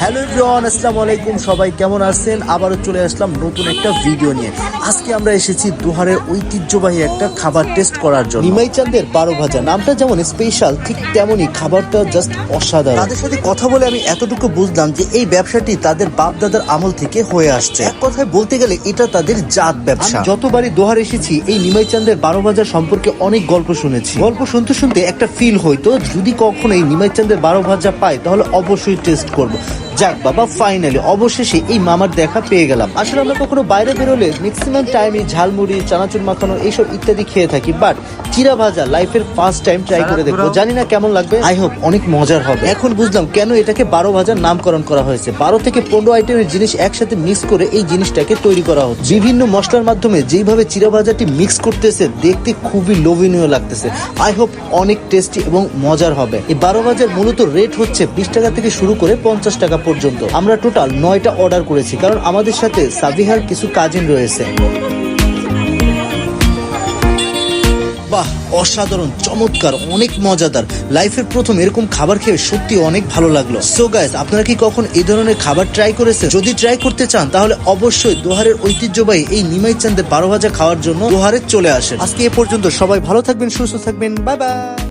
Hello everyone আসসালামু আলাইকুম। সবাই কেমন আছেন? আবারও চলে আসলাম নতুন একটা ভিডিও নিয়ে। আজকে আমরা এসেছি দোহারের ঐতিহ্যবাহী একটা খাবার টেস্ট করার জন্য। নিমাই চাঁদের বারো ভাজা। নামটা যেমন স্পেশাল ঠিক তেমনই খাবারটা জাস্ট অসাধারণ। তাদের সাথে কথা বলে আমি এতটুকু বুঝলাম যে এই ব্যবসাটি তাদের বাপ দাদার আমল থেকে হয়ে আসছে। এক কথায় বলতে গেলে এটা তাদের জাত ব্যবসা। যতবারই দোহার এসেছি এই নিমাই চাঁদের বারো ভাজা সম্পর্কে অনেক গল্প শুনেছি। গল্প শুনতে শুনতে একটা ফিল হইতো যদি কখনো এই নিমাই চাঁদের বারো ভাজা পাই তাহলে অবশ্যই টেস্ট করব। যাক বাবা ফাইনালি অবশেষে এই মামার দেখা পেয়ে গেলাম। আসলে আমরা কখনো বাইরে বেরোলে ম্যাক্সিমাম টাইমে ঝালমুড়ি চানাচুর মাখানো এইসব ইত্যাদি খেয়ে থাকি বাট চিরা ভাজা লাইফের ফার্স্ট টাইম ট্রাই করে দেখব। জানি না কেমন লাগবে। আই হোপ অনেক মজার হবে। এখন বুঝলাম কেন এটাকে বারো ভাজার নামকরণ করা হয়েছে। বারো থেকে পনেরো আইটেমের জিনিস একসাথে মিক্স করে এই জিনিসটাকে তৈরি করা হচ্ছে। বিভিন্ন মশলার মাধ্যমে যেইভাবে চিরা ভাজাটি মিক্স করতেছে দেখতে খুবই লোভনীয় লাগতেছে। আই হোপ অনেক টেস্টি এবং মজার হবে। এই বারো ভাজার মূলত রেট হচ্ছে বিশ টাকা থেকে শুরু করে পঞ্চাশ টাকা পর্যন্ত। আমরা টোটাল নয়টা অর্ডার করেছি, কারণ আমাদের সাথে সাবিহার কিছু কাজিন রয়েছে। বাহ, অসাধারণ, চমৎকার, অনেক মজাদার। লাইফের প্রথম এরকম খাবার খেয়ে সত্যি অনেক ভালো লাগল। সো গাইস আপনারা কি কখন এই ধরনের খাবার ট্রাই করেছেন? যদি ট্রাই করতে চান, তাহলে অবশ্যই দোহারের ঐতিহ্যবাহী এই নিমাই চান্দের বারো ভাজা খাওয়ার জন্য দোহারে চলে আসেন। আজকে এ পর্যন্ত সবাই ভালো থাকবেন, সুস্থ থাকবেন বাই বাই